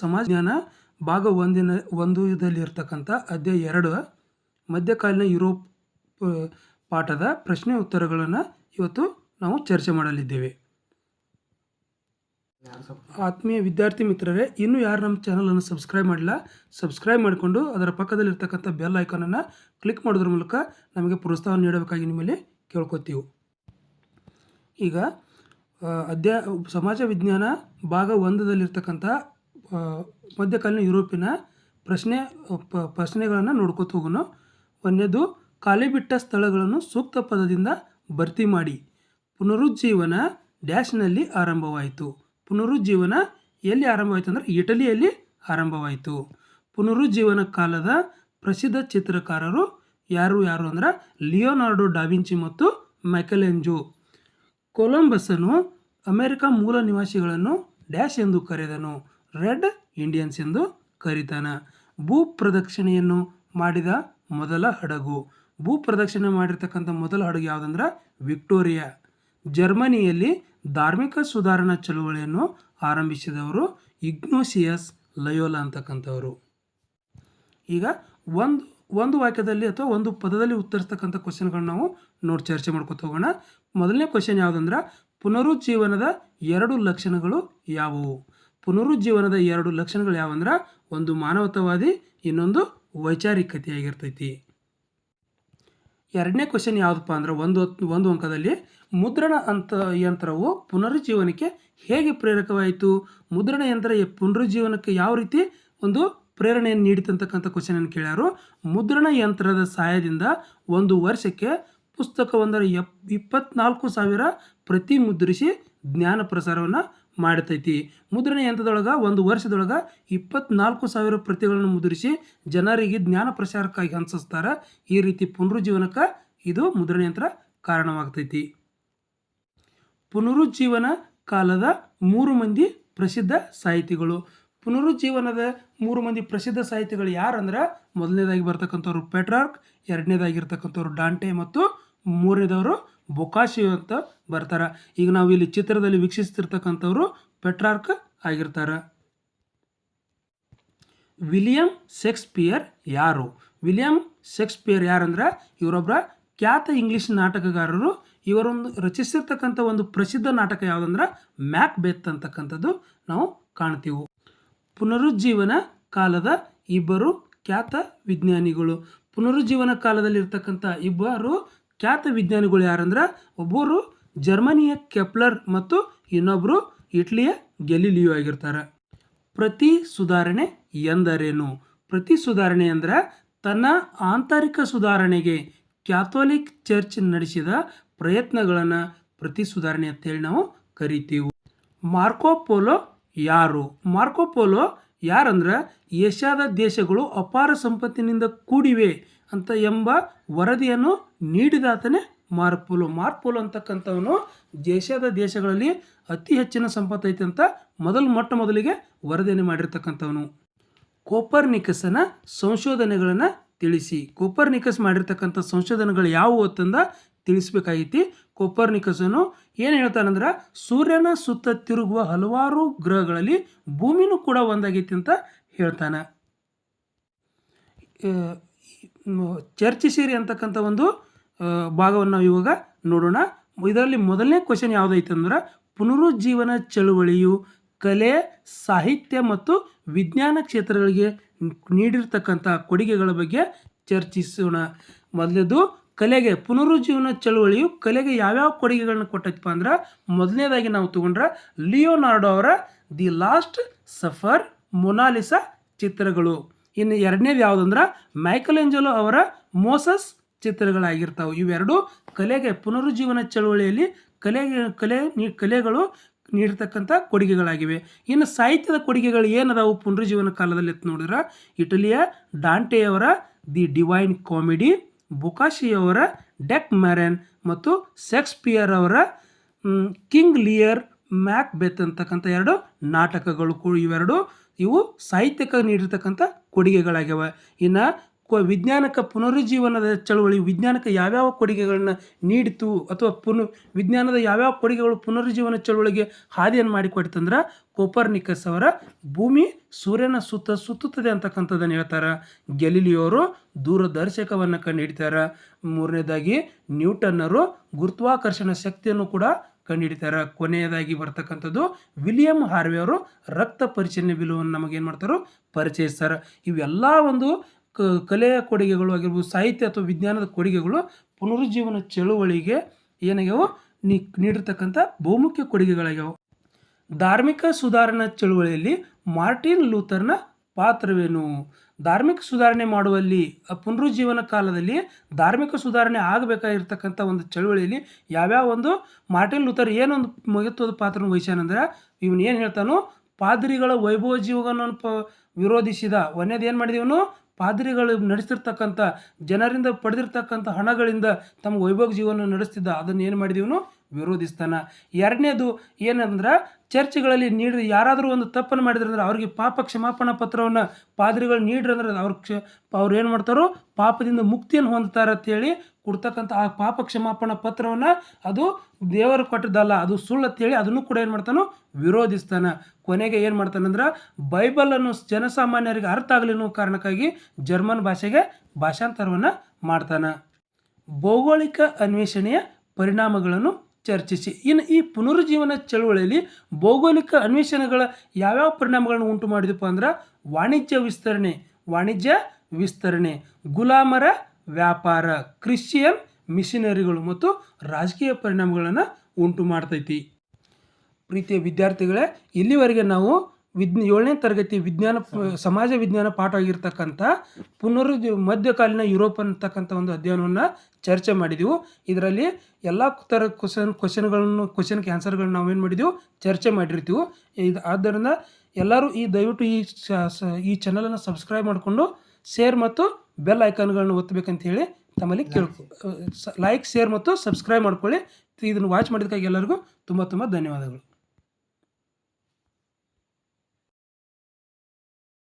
ಸಮಾಜ ಜ್ಞಾನ ಭಾಗ ಒಂದಿನ ಒಂದು ಇದರಲ್ಲಿರ್ತಕ್ಕಂಥ ಅಧ್ಯಾಯ ಎರಡು, ಮಧ್ಯಕಾಲೀನ ಯುರೋಪ್ ಪಾಠದ ಪ್ರಶ್ನೆ ಉತ್ತರಗಳನ್ನು ಇವತ್ತು ನಾವು ಚರ್ಚೆ ಮಾಡಲಿದ್ದೇವೆ. ಆತ್ಮೀಯ ವಿದ್ಯಾರ್ಥಿ ಮಿತ್ರರೇ, ಇನ್ನೂ ಯಾರು ನಮ್ಮ ಚಾನಲನ್ನು ಸಬ್ಸ್ಕ್ರೈಬ್ ಮಾಡಿಲ್ಲ ಸಬ್ಸ್ಕ್ರೈಬ್ ಮಾಡಿಕೊಂಡು ಅದರ ಪಕ್ಕದಲ್ಲಿರ್ತಕ್ಕಂಥ ಬೆಲ್ ಐಕಾನನ್ನು ಕ್ಲಿಕ್ ಮಾಡೋದ್ರ ಮೂಲಕ ನಮಗೆ ಪ್ರೋತ್ಸಾಹ ನೀಡಬೇಕಾಗಿ ನಿಮ್ಮಲ್ಲಿ ಕೇಳ್ಕೊತೀವಿ. ಈಗ ಅಧ್ಯಾಯ, ಸಮಾಜ ವಿಜ್ಞಾನ ಭಾಗ ಒಂದದಲ್ಲಿರ್ತಕ್ಕಂಥ ಮಧ್ಯಕಾಲೀನ ಯುರೋಪಿನ ಪ್ರಶ್ನೆ ಪ್ರಶ್ನೆಗಳನ್ನು ನೋಡ್ಕೋತ ಹೋಗೋಣ. ಒಂದನೇದು ಖಾಲಿ ಬಿಟ್ಟ ಸ್ಥಳಗಳನ್ನು ಸೂಕ್ತ ಪದದಿಂದ ಭರ್ತಿ ಮಾಡಿ. ಪುನರುಜ್ಜೀವನ ಡ್ಯಾಶ್ನಲ್ಲಿ ಆರಂಭವಾಯಿತು. ಪುನರುಜ್ಜೀವನ ಎಲ್ಲಿ ಆರಂಭವಾಯಿತು ಅಂದರೆ ಇಟಲಿಯಲ್ಲಿ ಆರಂಭವಾಯಿತು. ಪುನರುಜ್ಜೀವನ ಕಾಲದ ಪ್ರಸಿದ್ಧ ಚಿತ್ರಕಾರರು ಯಾರು ಯಾರು ಅಂದ್ರೆ ಲಿಯೋನಾರ್ಡೋ ಡಾವಿಂಚಿ ಮತ್ತು ಮೈಕೆಲೆಂಜೋ. ಕೊಲಂಬಸ್ಸನು ಅಮೆರಿಕ ಮೂಲ ನಿವಾಸಿಗಳನ್ನು ಡ್ಯಾಶ್ ಎಂದು ಕರೆದನು. ರೆಡ್ ಇಂಡಿಯನ್ಸ್ ಎಂದು ಕರೀತಾನ. ಭೂ ಪ್ರದಕ್ಷಿಣೆಯನ್ನು ಮಾಡಿದ ಮೊದಲ ಹಡಗು. ಭೂ ಪ್ರದಕ್ಷಿಣೆ ಮಾಡಿರ್ತಕ್ಕಂಥ ಮೊದಲ ಹಡಗು ಯಾವುದಂದ್ರೆ ವಿಕ್ಟೋರಿಯಾ. ಜರ್ಮನಿಯಲ್ಲಿ ಧಾರ್ಮಿಕ ಸುಧಾರಣಾ ಚಳುವಳಿಯನ್ನು ಆರಂಭಿಸಿದವರು ಇಗ್ನೋಸಿಯಸ್ ಲಯೋಲಾ ಅಂತಕ್ಕಂಥವರು. ಈಗ ಒಂದು ಒಂದು ವಾಕ್ಯದಲ್ಲಿ ಅಥವಾ ಒಂದು ಪದದಲ್ಲಿ ಉತ್ತರಿಸ್ತಕ್ಕಂಥ ಕ್ವಶನ್ಗಳನ್ನ ನಾವು ನೋಡಿ ಚರ್ಚೆ ಮಾಡ್ಕೊತ ಹೋಗೋಣ. ಮೊದಲನೇ ಕ್ವಶನ್ ಯಾವುದಂದ್ರೆ, ಪುನರುಜ್ಜೀವನದ ಎರಡು ಲಕ್ಷಣಗಳು ಯಾವುವು? ಪುನರುಜ್ಜೀವನದ ಎರಡು ಲಕ್ಷಣಗಳು ಯಾವಂದ್ರೆ? ಒಂದು ಮಾನವತಾವಾದಿ ಇನ್ನೊಂದು ವೈಚಾರಿಕತೆಯಾಗಿರ್ತೈತಿ. ಎರಡನೇ ಕ್ವಶನ್ ಯಾವುದಪ್ಪ ಅಂದ್ರೆ, ಒಂದು ಒಂದು ಅಂಕದಲ್ಲಿ ಮುದ್ರಣ ಅಂತ ಯಂತ್ರವು ಪುನರುಜ್ಜೀವನಕ್ಕೆ ಹೇಗೆ ಪ್ರೇರಕವಾಯಿತು? ಮುದ್ರಣ ಯಂತ್ರ ಪುನರುಜ್ಜೀವನಕ್ಕೆ ಯಾವ ರೀತಿ ಒಂದು ಪ್ರೇರಣೆಯನ್ನು ನೀಡಿತಂತಕ್ಕಂಥ ಕ್ವಶನನ್ನು ಕೇಳ್ಯಾರು. ಮುದ್ರಣ ಯಂತ್ರದ ಸಹಾಯದಿಂದ ಒಂದು ವರ್ಷಕ್ಕೆ ಪುಸ್ತಕವೊಂದರ ಎಪ್, ಇಪ್ಪತ್ನಾಲ್ಕು ಸಾವಿರ ಪ್ರತಿ ಮುದ್ರಿಸಿ ಜ್ಞಾನ ಪ್ರಸಾರವನ್ನು ಮಾಡ್ತೈತಿ ಮುದ್ರಣ ಯಂತ್ರದೊಳಗೆ ಒಂದು ವರ್ಷದೊಳಗೆ ಇಪ್ಪತ್ನಾಲ್ಕು ಸಾವಿರ ಪ್ರತಿಗಳನ್ನು ಮುದ್ರಿಸಿ ಜನರಿಗೆ ಜ್ಞಾನ ಪ್ರಸಾರಕ್ಕಾಗಿ ಹಂಚಿಸ್ತಾರೆ. ಈ ರೀತಿ ಪುನರುಜ್ಜೀವನಕ್ಕೆ ಇದು ಮುದ್ರಣ ಯಂತ್ರ ಕಾರಣವಾಗ್ತೈತಿ. ಪುನರುಜ್ಜೀವನ ಕಾಲದ ಮೂರು ಮಂದಿ ಪ್ರಸಿದ್ಧ ಸಾಹಿತಿಗಳು. ಪುನರುಜ್ಜೀವನದ ಮೂರು ಮಂದಿ ಪ್ರಸಿದ್ಧ ಸಾಹಿತಿಗಳು ಯಾರಂದ್ರೆ? ಮೊದಲನೇದಾಗಿ ಬರ್ತಕ್ಕಂಥವ್ರು ಪೆಟ್ರಾರ್ಕ್, ಎರಡನೇದಾಗಿರ್ತಕ್ಕಂಥವ್ರು ಡಾಂಟೆ ಮತ್ತು ಮೂರನೇದವರು ಬೊಕಾಶಿಯೋ ಅಂತ ಬರ್ತಾರೆ. ಈಗ ನಾವು ಇಲ್ಲಿ ಚಿತ್ರದಲ್ಲಿ ವೀಕ್ಷಿಸ್ತಿರ್ತಕ್ಕಂಥವ್ರು ಪೆಟ್ರಾರ್ಕ್ ಆಗಿರ್ತಾರೆ. ವಿಲಿಯಂ ಶೇಕ್ಸ್ಪಿಯರ್ ಯಾರು? ವಿಲಿಯಂ ಶೇಕ್ಸ್ಪಿಯರ್ ಯಾರಂದ್ರೆ? ಇವರೊಬ್ಬರ ಖ್ಯಾತ ಇಂಗ್ಲಿಷ್ ನಾಟಕಗಾರರು. ಇವರೊಂದು ರಚಿಸಿರ್ತಕ್ಕಂಥ ಒಂದು ಪ್ರಸಿದ್ಧ ನಾಟಕ ಯಾವುದಂದ್ರೆ? ಮ್ಯಾಕ್ ಬೆತ್ ಅಂತಕ್ಕಂಥದ್ದು ನಾವು ಕಾಣ್ತೀವಿ. ಪುನರುಜ್ಜೀವನ ಕಾಲದ ಇಬ್ಬರು ಖ್ಯಾತ ವಿಜ್ಞಾನಿಗಳು. ಪುನರುಜ್ಜೀವನ ಕಾಲದಲ್ಲಿರ್ತಕ್ಕಂಥ ಇಬ್ಬರು ಖ್ಯಾತ ವಿಜ್ಞಾನಿಗಳು ಯಾರಂದ್ರೆ? ಒಬ್ಬರು ಜರ್ಮನಿಯ ಕೆಪ್ಲರ್ ಮತ್ತು ಇನ್ನೊಬ್ಬರು ಇಟ್ಲಿಯ ಗೆಲಿಲಿಯೋ ಆಗಿರ್ತಾರೆ. ಪ್ರತಿ ಸುಧಾರಣೆ ಎಂದರೇನು? ಪ್ರತಿ ಸುಧಾರಣೆ ಅಂದರೆ ತನ್ನ ಆಂತರಿಕ ಸುಧಾರಣೆಗೆ ಕ್ಯಾಥೋಲಿಕ್ ಚರ್ಚ್ ನಡೆಸಿದ ಪ್ರಯತ್ನಗಳನ್ನು ಪ್ರತಿ ಸುಧಾರಣೆ ಅಂತೇಳಿ ನಾವು ಕರಿತೀವಿ. ಮಾರ್ಕೋಪೋಲೋ ಯಾರು? ಮಾರ್ಕೋಪೋಲೋ ಯಾರಂದ್ರೆ ಏಷ್ಯಾದ ದೇಶಗಳು ಅಪಾರ ಸಂಪತ್ತಿನಿಂದ ಕೂಡಿವೆ. ಅಂತ ಎಂಬ ವರದಿಯನ್ನು ನೀಡಿದಾತನೇ ಮಾರ್ಪೋಲು. ಮಾರ್ಪೋಲು ಅಂತಕ್ಕಂಥವನು ದೇಶದ ದೇಶಗಳಲ್ಲಿ ಅತಿ ಹೆಚ್ಚಿನ ಸಂಪತ್ತು ಐತೆ ಅಂತ ಮೊದಲು ಮೊಟ್ಟ ಮೊದಲಿಗೆ ವರದಿಯನ್ನು ಮಾಡಿರ್ತಕ್ಕಂಥವನು. ಕೋಪರ್ನಿಕಸನ ಸಂಶೋಧನೆಗಳನ್ನು ತಿಳಿಸಿ. ಕೋಪರ್ನಿಕಸ್ ಮಾಡಿರ್ತಕ್ಕಂಥ ಸಂಶೋಧನೆಗಳು ಯಾವುವು ಅಂತಂದ ತಿಳಿಸ್ಬೇಕಾಗೈತಿ. ಕೋಪರ್ನಿಕಸನು ಏನು ಹೇಳ್ತಾನಂದ್ರೆ ಸೂರ್ಯನ ಸುತ್ತ ತಿರುಗುವ ಹಲವಾರು ಗ್ರಹಗಳಲ್ಲಿ ಭೂಮಿನೂ ಕೂಡ ಒಂದಾಗೈತಿ ಅಂತ ಹೇಳ್ತಾನೆ. ಚರ್ಚಿಸಿರಿ ಅಂತಕ್ಕಂಥ ಒಂದು ಭಾಗವನ್ನು ನಾವು ಇವಾಗ ನೋಡೋಣ. ಇದರಲ್ಲಿ ಮೊದಲನೇ ಕ್ವಶನ್ ಯಾವುದೈತೆ ಅಂದ್ರೆ, ಪುನರುಜ್ಜೀವನ ಚಳುವಳಿಯು ಕಲೆ, ಸಾಹಿತ್ಯ ಮತ್ತು ವಿಜ್ಞಾನ ಕ್ಷೇತ್ರಗಳಿಗೆ ನೀಡಿರ್ತಕ್ಕಂಥ ಕೊಡುಗೆಗಳ ಬಗ್ಗೆ ಚರ್ಚಿಸೋಣ. ಮೊದಲೇದು ಕಲೆಗೆ, ಪುನರುಜ್ಜೀವನ ಚಳುವಳಿಯು ಕಲೆಗೆ ಯಾವ್ಯಾವ ಕೊಡುಗೆಗಳನ್ನ ಕೊಟ್ಟೈತಪ್ಪ ಅಂದ್ರೆ, ಮೊದಲನೇದಾಗಿ ನಾವು ತಗೊಂಡ್ರೆ ಲಿಯೋನಾರ್ಡೋ ಅವರ ದಿ ಲಾಸ್ಟ್ ಸಫರ್ ಮೊನಾಲಿಸಾ ಚಿತ್ರಗಳು. ಇನ್ನು ಎರಡನೇದು ಯಾವುದಂದ್ರೆ ಮೈಕಲ್ ಏಂಜಲೋ ಅವರ ಮೋಸಸ್ ಚಿತ್ರಗಳಾಗಿರ್ತಾವೆ. ಇವೆರಡು ಕಲೆಗೆ ಪುನರುಜ್ಜೀವನ ಚಳುವಳಿಯಲ್ಲಿ ಕಲೆ ನೀ, ಕಲೆಗಳು ನೀಡಿರ್ತಕ್ಕಂಥ ಕೊಡುಗೆಗಳಾಗಿವೆ. ಇನ್ನು ಸಾಹಿತ್ಯದ ಕೊಡುಗೆಗಳು ಏನದಾವು ಪುನರುಜ್ಜೀವನ ಕಾಲದಲ್ಲಿ ಎತ್ತು ನೋಡಿದ್ರೆ? ಇಟಲಿಯ ಡಾಂಟೆಯವರ ದಿ ಡಿವೈನ್ ಕಾಮಿಡಿ ಬುಕಾಶಿಯವರ ಡೆಕ್ ಮ್ಯಾರೆನ್ ಮತ್ತು ಶೇಕ್ಸ್ಪಿಯರ್ ಅವರ ಕಿಂಗ್ ಲಿಯರ್ ಮ್ಯಾಕ್ ಬೆತ್ ಅಂತಕ್ಕಂಥ ಎರಡು ನಾಟಕಗಳು ಇವೆರಡು ಇವು ಸಾಹಿತ್ಯಕ್ಕೆ ನೀಡಿರ್ತಕ್ಕಂಥ ಕೊಡುಗೆಗಳಾಗ್ಯವ. ಇನ್ನು ಕೊ ವಿಜ್ಞಾನಕ್ಕೆ ಪುನರುಜ್ಜೀವನದ ಚಳುವಳಿ ವಿಜ್ಞಾನಕ್ಕೆ ಯಾವ್ಯಾವ ಕೊಡುಗೆಗಳನ್ನ ನೀಡಿತು ಅಥವಾ ಪುನ, ವಿಜ್ಞಾನದ ಯಾವ್ಯಾವ ಕೊಡುಗೆಗಳು ಪುನರುಜ್ಜೀವನ ಚಳುವಳಿಗೆ ಹಾದಿಯನ್ನು ಮಾಡಿಕೊಡ್ತಂದ್ರೆ ಕೋಪರ್ನಿಕಸ್ ಅವರ ಭೂಮಿ ಸೂರ್ಯನ ಸುತ್ತ ಸುತ್ತುತ್ತದೆ ಅಂತಕ್ಕಂಥದ್ದನ್ನು ಹೇಳ್ತಾರೆ. ಗೆಲಿಲಿಯೋರು ದೂರದರ್ಶಕವನ್ನು ಕಂಡುಹಿಡಿತಾರೆ ಮೂರನೇದಾಗಿ ನ್ಯೂಟನ್ನರು ಗುರುತ್ವಾಕರ್ಷಣ ಶಕ್ತಿಯನ್ನು ಕೂಡ ಕಂಡುಹಿಡಿತಾರೆ. ಕೊನೆಯದಾಗಿ ಬರ್ತಕ್ಕಂಥದ್ದು ವಿಲಿಯಂ ಹಾರ್ವೆ ಅವರು ರಕ್ತ ಪರಿಚಲನೆ ಬಿಲುವನ್ನು ನಮಗೇನು ಮಾಡ್ತಾರೋ ಪರಿಚಯಿಸ್ತಾರೆ. ಇವೆಲ್ಲ ಒಂದು ಕ, ಕಲೆಯ ಕೊಡುಗೆಗಳು ಆಗಿರ್ಬೋದು, ಸಾಹಿತ್ಯ ಅಥವಾ ವಿಜ್ಞಾನದ ಕೊಡುಗೆಗಳು ಪುನರುಜ್ಜೀವನ ಚಳುವಳಿಗೆ ಏನಾಗ್ಯಾವು? ನೀ, ನೀಡಿರ್ತಕ್ಕಂಥ ಬಹುಮುಖ್ಯ ಕೊಡುಗೆಗಳಾಗ್ಯಾವೆ. ಧಾರ್ಮಿಕ ಸುಧಾರಣಾ ಚಳುವಳಿಯಲ್ಲಿ ಮಾರ್ಟಿನ್ ಲೂಥರ್ನ ಪಾತ್ರವೇನು? ಧಾರ್ಮಿಕ ಸುಧಾರಣೆ ಮಾಡುವಲ್ಲಿ ಪುನರುಜ್ಜೀವನ ಕಾಲದಲ್ಲಿ ಧಾರ್ಮಿಕ ಸುಧಾರಣೆ ಆಗಬೇಕಾಗಿರ್ತಕ್ಕಂಥ ಒಂದು ಚಳುವಳಿಯಲ್ಲಿ ಯಾವ್ಯಾವ ಒಂದು ಮಾರ್ಟಿನ್ ಲೂಥರ್ ಏನೊಂದು ಮಹತ್ವದ ಪಾತ್ರನ ವಹಿಸ್ಯಾನಂದ್ರೆ ಇವನು ಏನು ಹೇಳ್ತಾನೋ, ಪಾದ್ರಿಗಳ ವೈಭವ ಜೀವನವನ್ನು ಪ, ವಿರೋಧಿಸಿದ ಒಂದೇದು ಏನು ಮಾಡಿದೀವನು ಪಾದ್ರಿಗಳು ನಡೆಸ್ತಿರ್ತಕ್ಕಂಥ, ಜನರಿಂದ ಪಡೆದಿರ್ತಕ್ಕಂಥ ಹಣಗಳಿಂದ ತಮ್ಮ ವೈಭವ ಜೀವನ ನಡೆಸ್ತಿದ್ದ, ಅದನ್ನು ಏನು ಮಾಡಿದೀವನು ವಿರೋಧಿಸ್ತಾನೆ. ಎರಡನೇದು ಏನಂದ್ರೆ ಚರ್ಚ್ಗಳಲ್ಲಿ ನೀಡಿದ್ರೆ ಯಾರಾದರೂ ಒಂದು ತಪ್ಪನ್ನು ಮಾಡಿದ್ರಂದ್ರೆ ಅವರಿಗೆ ಪಾಪ ಕ್ಷಮಾಪಣಾ ಪತ್ರವನ್ನು ಪಾದ್ರಿಗಳು ನೀಡ್ರಿ ಅಂದ್ರೆ ಅವ್ರ ಕ್ಷ ಅವ್ರು ಏನು ಮಾಡ್ತಾರೋ ಪಾಪದಿಂದ ಮುಕ್ತಿಯನ್ನು ಹೊಂದ್ತಾರೆ ಅಂತೇಳಿ ಕೊಡ್ತಕ್ಕಂಥ ಆ ಪಾಪ ಕ್ಷಮಾಪಣಾ ಪತ್ರವನ್ನು ಅದು ದೇವರು ಕೊಟ್ಟಿದ್ದಲ್ಲ, ಅದು ಸುಳ್ಳು ಅಂತೇಳಿ ಅದನ್ನು ಕೂಡ ಏನು ಮಾಡ್ತಾನೋ ವಿರೋಧಿಸ್ತಾನೆ. ಕೊನೆಗೆ ಏನು ಮಾಡ್ತಾನಂದ್ರೆ ಬೈಬಲನ್ನು ಜನಸಾಮಾನ್ಯರಿಗೆ ಅರ್ಥ ಆಗಲಿ ಅನ್ನೋ ಕಾರಣಕ್ಕಾಗಿ ಜರ್ಮನ್ ಭಾಷೆಗೆ ಭಾಷಾಂತರವನ್ನು ಮಾಡ್ತಾನೆ. ಭೌಗೋಳಿಕ ಅನ್ವೇಷಣೆಯ ಪರಿಣಾಮಗಳನ್ನು ಚರ್ಚಿಸಿ. ಇನ್ನು ಈ ಪುನರುಜ್ಜೀವನ ಚಳುವಳಿಯಲ್ಲಿ ಭೌಗೋಳಿಕ ಅನ್ವೇಷಣೆಗಳ ಯಾವ್ಯಾವ ಪರಿಣಾಮಗಳನ್ನು ಉಂಟು ಮಾಡಿದಪ್ಪ ಅಂದ್ರೆ ವಾಣಿಜ್ಯ ವಿಸ್ತರಣೆ ವಾಣಿಜ್ಯ ವಿಸ್ತರಣೆ, ಗುಲಾಮರ ವ್ಯಾಪಾರ ಕ್ರಿಶ್ಚಿಯನ್ ಮಿಷನರಿಗಳು ಮತ್ತು ರಾಜಕೀಯ ಪರಿಣಾಮಗಳನ್ನು ಉಂಟು ಮಾಡ್ತೈತಿ. ಪ್ರೀತಿಯ ವಿದ್ಯಾರ್ಥಿಗಳೇ, ಇಲ್ಲಿವರೆಗೆ ನಾವು ವಿಜ್ಞ ಏಳನೇ ತರಗತಿ ವಿಜ್ಞಾನ ಸಮಾಜ ವಿಜ್ಞಾನ ಪಾಠ ಆಗಿರ್ತಕ್ಕಂಥ ಪುನರ್ ಮಧ್ಯಕಾಲೀನ ಯುರೋಪ್ ಅಂತಕ್ಕಂಥ ಒಂದು ಅಧ್ಯಯನವನ್ನು ಚರ್ಚೆ ಮಾಡಿದೆವು. ಇದರಲ್ಲಿ ಎಲ್ಲ ಥರ ಕ್ವಶನ್ ಕ್ವಶನ್ಗಳನ್ನು ಕ್ವಶನ್ಗೆ ಆನ್ಸರ್ಗಳನ್ನ ನಾವೇನು ಮಾಡಿದೆವು? ಚರ್ಚೆ ಮಾಡಿರ್ತೀವಿ. ಇದು ಆದ್ದರಿಂದ ಎಲ್ಲರೂ ಈ ದಯವಿಟ್ಟು ಈ ಈ ಚಾನಲನ್ನು ಸಬ್ಸ್ಕ್ರೈಬ್ ಮಾಡಿಕೊಂಡು ಶೇರ್ ಮತ್ತು ಬೆಲ್ ಐಕಾನ್ಗಳನ್ನು ಒತ್ತಬೇಕಂತ ಹೇಳಿ ತಮ್ಮಲ್ಲಿ ಕೇಳ್ಕೊ ಲೈಕ್ ಶೇರ್ ಮತ್ತು ಸಬ್ಸ್ಕ್ರೈಬ್ ಮಾಡ್ಕೊಳ್ಳಿ. ಇದನ್ನು ವಾಚ್ ಮಾಡಿದಕ್ಕಾಗಿ ಎಲ್ಲರಿಗೂ ತುಂಬ ತುಂಬ ಧನ್ಯವಾದಗಳು.